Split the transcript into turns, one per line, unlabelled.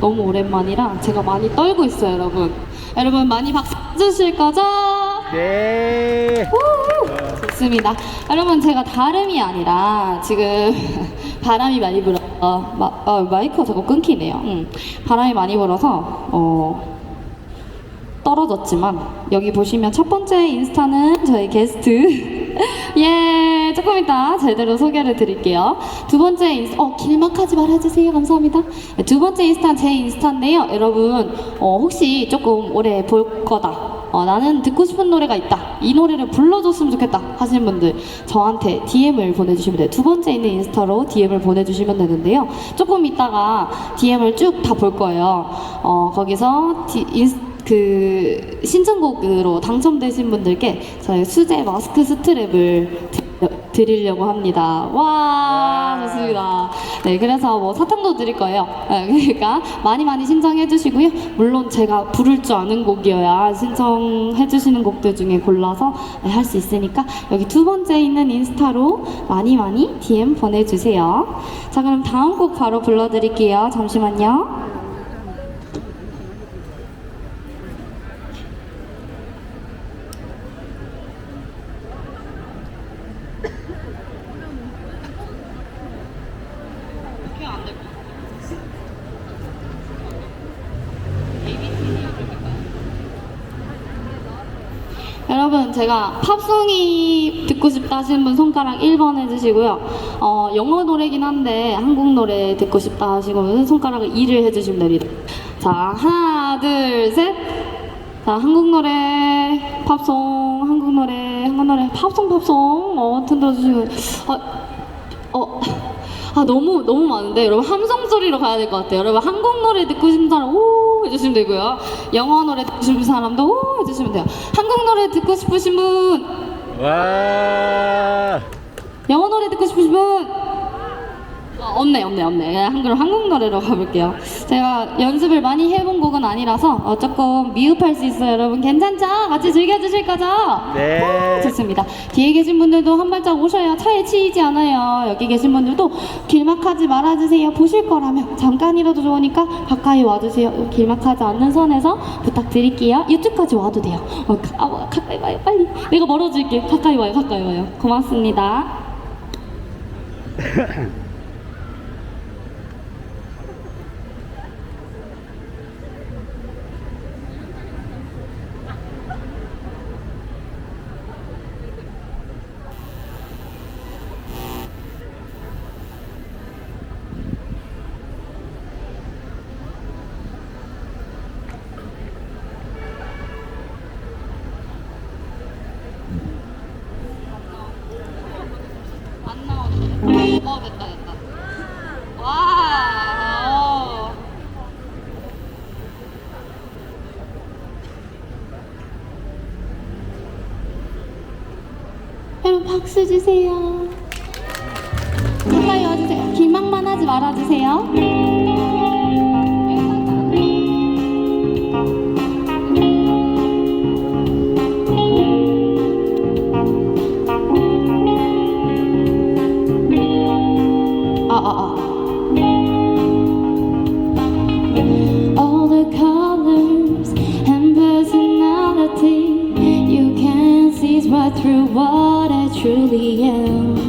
너무 오랜만이라 제가 많이 떨고 있어요, 여러분. 여러분 많이 박수 주실 거죠?
네.
우! 좋습니다. 여러분 제가 다름이 아니라 지금 바람이 많이 불어 어, 마, 어, 마이크가 자꾸 끊기네요. 음, 바람이 많이 불어서 어, 떨어졌지만 여기 보시면 첫 번째 인스타는 저희 게스트 예 조금 이따 제대로 소개를 드릴게요. 두 번째 인스타 어 길막하지 말아주세요. 감사합니다. 네, 두 번째 인스타 제 인스타인데요. 여러분 어, 혹시 조금 오래 볼 거다. 어, 나는 듣고 싶은 노래가 있다. 이 노래를 불러줬으면 좋겠다 하시는 분들 저한테 DM을 보내주시면 돼요. 두 번째 있는 인스타로 DM을 보내주시면 되는데요. 조금 이따가 DM을 쭉 다 볼 거예요. 어, 거기서 디, 인스, 그 신청곡으로 당첨되신 분들께 저희 수제 마스크 스트랩을 드- 드리려고 합니다. 와 좋습니다. 네 그래서 뭐 사탕도 드릴 거예요. 네, 그러니까 많이 많이 신청해 주시고요. 물론 제가 부를 줄 아는 곡이어야 신청해 주시는 곡들 중에 골라서 네, 할수 있으니까 여기 두 번째 있는 인스타로 많이 많이 DM 보내주세요. 자 그럼 다음 곡 바로 불러드릴게요. 잠시만요. 여러분 제가 팝송이 듣고 싶다 하시는 분 손가락 1번 해주시고요. 어, 영어 노래긴 한데 한국 노래 듣고 싶다 하시는 분 손가락을 2를 해주시면 됩니다. 자 하나 둘 셋 자 한국 노래 팝송 한국 노래 한국 노래 팝송 팝송. 어 흔들어주시고. 어, 어, 아 너무 너무 많은데? 여러분 함성 소리로 가야 될 것 같아요. 여러분 한국 노래 듣고 싶은 사람 오 해주시면 되고요. 영어 노래 듣고 싶은 사람도 오 해주시면 돼요. 한국 노래 듣고 싶으신 분,
와.
영어 노래 듣고 싶으신 분. 어, 없네 없네 없네. 그냥 한국 한국 노래로 가볼게요. 제가 연습을 많이 해본 곡은 아니라서 어, 조금 미흡할 수 있어요. 여러분 괜찮죠? 같이 즐겨주실 거죠?
네.
좋습니다. 뒤에 계신 분들도 한 발짝 오셔야 차에 치이지 않아요. 여기 계신 분들도 길막하지 말아주세요. 보실 거라면 잠깐이라도 좋으니까 가까이 와주세요. 길막하지 않는 선에서 부탁드릴게요. 이쪽까지 와도 돼요. 어, 가, 아, 가까이 와요, 빨리. 내가 멀어질게. 가까이 와요, 가까이 와요. 고맙습니다. 안 나오네. 어, 됐다, 됐다. 와. 어. 여러분 박수 주세요. 가까이 와주세요. 기막만 하지 말아주세요. Truly am.